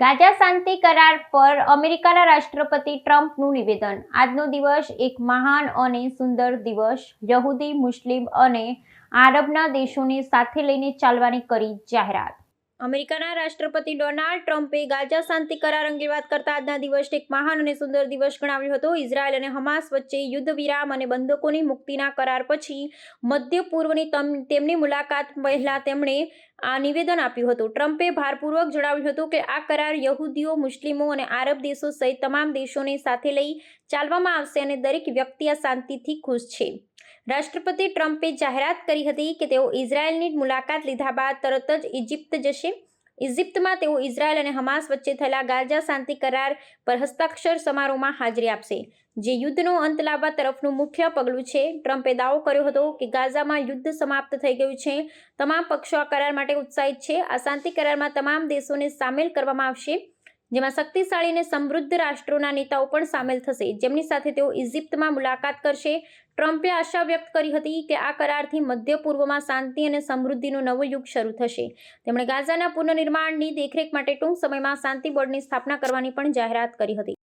Gaza શાંતિ કરાર પર અમેરિકાના રાષ્ટ્રપતિ ટ્રમ્પનું નિવેદન. આજનો દિવસ એક મહાન અને સુંદર દિવસ. યહૂદી, મુસ્લિમ અને આરબના દેશોને સાથે લઈને ચાલવાની કરી જાહેરાત. અમેરિકાના રાષ્ટ્રપતિ ડોનાલ્ડ ટ્રમ્પે ગાઝા શાંતિ કરાર અંગે વાત કરતા આજના દિવસને એક મહાન અને સુંદર દિવસ ગણાવ્યો હતો. ઇઝરાયલ અને હમાસ વચ્ચે યુદ્ધ વિરામ અને બંધકોની મુક્તિના કરાર પછી મધ્ય પૂર્વની તમ- તેમની મુલાકાત પહેલા તેમણે આ નિવેદન આપ્યું હતું. ટ્રમ્પે ભારપૂર્વક જણાવ્યું હતું કે આ કરાર યહૂદીઓ, મુસ્લિમો અને આરબ દેશો સહિત તમામ દેશોને સાથે લઈ ચાલવામાં આવશે અને દરેક વ્યક્તિ આ શાંતિથી ખુશ છે. રાષ્ટ્રપતિ ટ્રમ્પે જાહેરાત કરી હતી કે તેઓ ઇઝરાયલની મુલાકાત લીધા બાદ તરત જ ઇજિપ્ત જશે. ઇજિપ્તમાં તેઓ ઇઝરાયલ અને હમાસ વચ્ચે થયેલા ગાઝા શાંતિ કરાર પર હસ્તાક્ષર સમારોહમાં હાજરી આપશે. જે યુદ્ધનો અંત લાવવા તરફનું મુખ્ય પગલું છે. ટ્રમ્પે દાવો કર્યો હતો કે ગાઝામાં યુદ્ધ સમાપ્ત થઈ ગયું છે. તમામ પક્ષો આ કરાર માટે ઉત્સાહિત છે. આ શાંતિ કરારમાં તમામ દેશોને સામેલ કરવામાં આવશે. જેમાં શક્તિશાળી અને સમૃદ્ધ રાષ્ટ્રોના નેતાઓ પણ સામેલ થશે. જેમની સાથે તેઓ ઇજિપ્તમાં મુલાકાત કરશે. ટ્રમ્પે આશા વ્યક્ત કરી હતી કે આ કરારથી મધ્ય પૂર્વમાં શાંતિ અને સમૃદ્ધિનો નવો યુગ શરૂ થશે. તેમણે ગાઝાના પુનર્નિર્માણની દેખરેખ માટે ટૂંક સમયમાં શાંતિ બોર્ડની સ્થાપના કરવાની પણ જાહેરાત કરી હતી.